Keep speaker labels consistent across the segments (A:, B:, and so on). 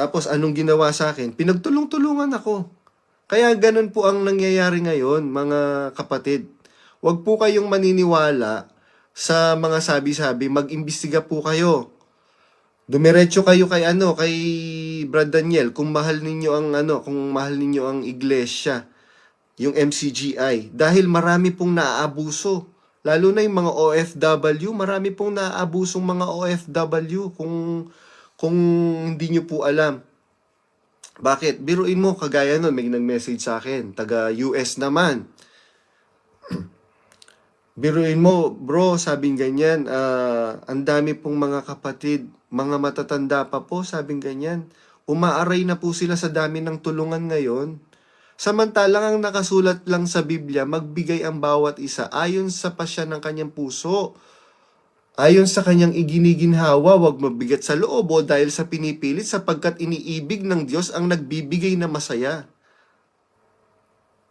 A: Tapos anong ginawa sa akin? Pinagtulong-tulungan ako. Kaya ganun po ang nangyayari ngayon, mga kapatid. Huwag po kayong maniniwala sa mga sabi-sabi, mag-imbestiga po kayo. Dumiretso kayo kay ano, kay Brad Daniel, kung mahal ninyo ang ano, kung mahal ninyo ang iglesia, yung MCGI. Dahil marami pong naaabuso. Lalo na yung mga OFW, marami pong naaabusong mga OFW kung kung hindi nyo po alam. Bakit? Biruin mo, kagaya nun, may nag-message sa akin, taga US naman. Biruin mo, bro, sabing ganyan, ah, ang dami pong mga kapatid, mga matatanda pa po, sabing ganyan. Umaaray na po sila sa dami ng tulungan ngayon. Samantalang ang nakasulat lang sa Biblia, magbigay ang bawat isa ayon sa pasya ng kanyang puso. Ayon sa kanyang iginiginhawa, wag mabigat sa loob o dahil sa pinipilit sapagkat iniibig ng Diyos ang nagbibigay na masaya.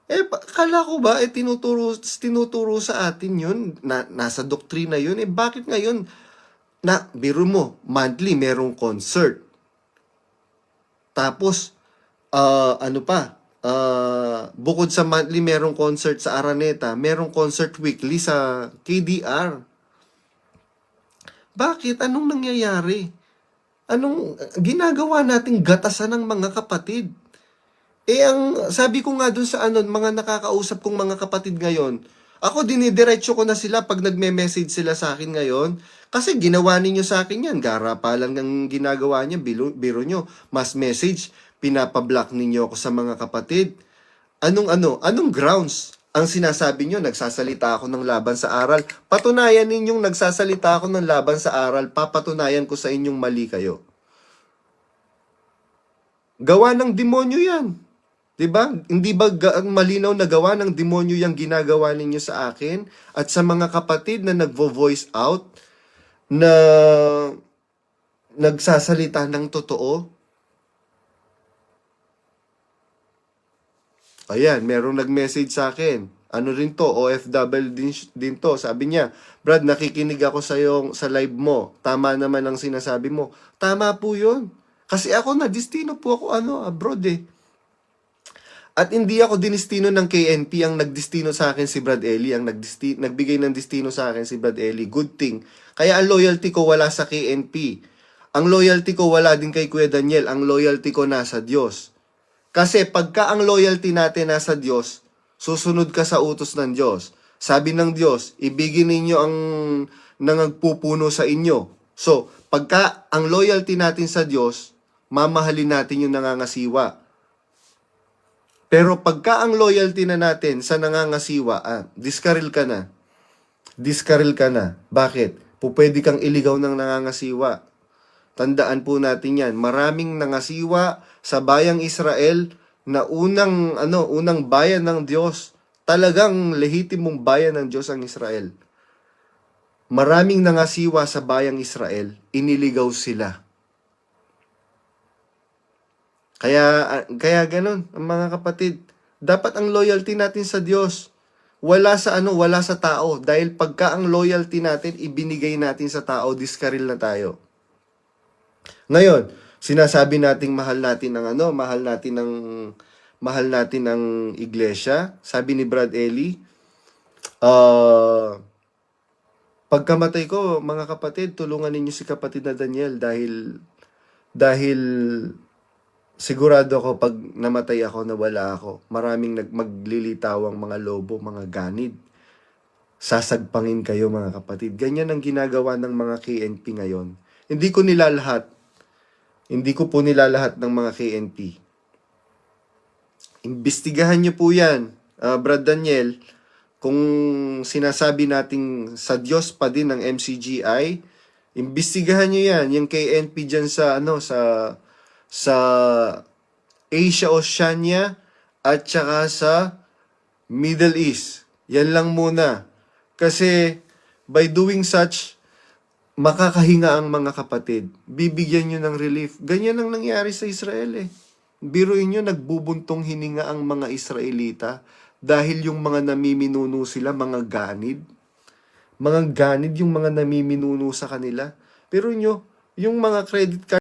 A: Eh, kala ko ba, eh, tinuturo, tinuturo sa atin yun, na, nasa doktrina yun, eh, bakit ngayon, na, biro mo, monthly, merong concert. Tapos, ah, ano pa, ah, bukod sa monthly, merong concert sa Araneta, merong concert weekly sa KDR. Bakit? Anong nangyayari? Anong ginagawa nating gatasan ng mga kapatid? Eh, ang sabi ko nga dun sa ano, mga nakakausap kong mga kapatid ngayon, ako dinidiretso ko na sila pag nagme-message sila sa akin ngayon. Kasi ginawa ninyo sa akin yan. Gara pa lang ng ginagawa niya, biro, biro nyo. Mas message, pinapablock ninyo ako sa mga kapatid. Anong ano, anong grounds? Ang sinasabi nyo, nagsasalita ako ng laban sa aral. Patunayan ninyong nagsasalita ako ng laban sa aral. Papatunayan ko sa inyong mali kayo. Gawa ng demonyo yan. 'Di ba? Hindi ba malinaw na gawa ng demonyo yung ginagawa ninyo sa akin at sa mga kapatid na nagvo-voice out na nagsasalita ng totoo? Ayan, merong nag-message sa akin. Ano rin to, OFW din, din to. Sabi niya, Brad, nakikinig ako sa yung, sa live mo. Tama naman ang sinasabi mo. Tama po yun. Kasi ako na, destino po ako ano, abroad eh. At hindi ako dinistino ng KNP ang nagdestino sa akin si Brad Ellie, ang nagdesti- nagbigay ng destino sa akin si Brad Ellie. Good thing. Kaya ang loyalty ko wala sa KNP. Ang loyalty ko wala din kay Kuya Daniel. Ang loyalty ko nasa Diyos. Kasi pagka ang loyalty natin nasa Diyos, susunod ka sa utos ng Diyos. Sabi ng Diyos, ibigin ninyo ang nangagpupuno sa inyo. So, pagka ang loyalty natin sa Diyos, mamahalin natin yung nangangasiwa. Pero pagka ang loyalty na natin sa nangangasiwa, ah, diskaril ka na. Diskaril ka na. Bakit? Pupwede kang iligaw ng nangangasiwa. Tandaan po natin yan. Maraming nangasiwa sa bayang Israel na unang, ano, unang bayan ng Diyos. Talagang lehitimong bayan ng Diyos ang Israel. Maraming nangasiwa sa bayang Israel, iniligaw sila. Kaya kaya ganun, mga kapatid. Dapat ang loyalty natin sa Diyos wala sa ano, wala sa tao dahil pagka ang loyalty natin ibinigay natin sa tao, diskaril na tayo. Ngayon, sinasabi nating mahal natin ng ano, mahal natin ng mahal natin ng iglesia. Sabi ni Brad Ellie, ah pagkamatay ko, mga kapatid, tulungan ninyo si kapatid na Daniel dahil dahil sigurado ako pag namatay ako na wala ako, maraming nag maglilitawang mga lobo, mga ganid. Sasagpangin kayo mga kapatid. Ganyan ang ginagawa ng mga KNP ngayon. Hindi ko nilalahat. Hindi ko po nilalahat ng mga KNP. Imbestigahan niyo po yan, ah, Brad Daniel, kung sinasabi nating sa Diyos pa din ng MCGI, imbestigahan niyo yan, yung KNP dyan sa, ano, sa, sa Asia, Oceania, at saka sa Middle East. Yan lang muna. Kasi, by doing such, makakahinga ang mga kapatid. Bibigyan nyo ng relief. Ganyan ang nangyari sa Israel eh. Biruin nyo, nagbubuntong hininga ang mga Israelita dahil yung mga namiminuno sila, mga ganid. Mga ganid yung mga namiminuno sa kanila. Pero nyo, yung mga credit card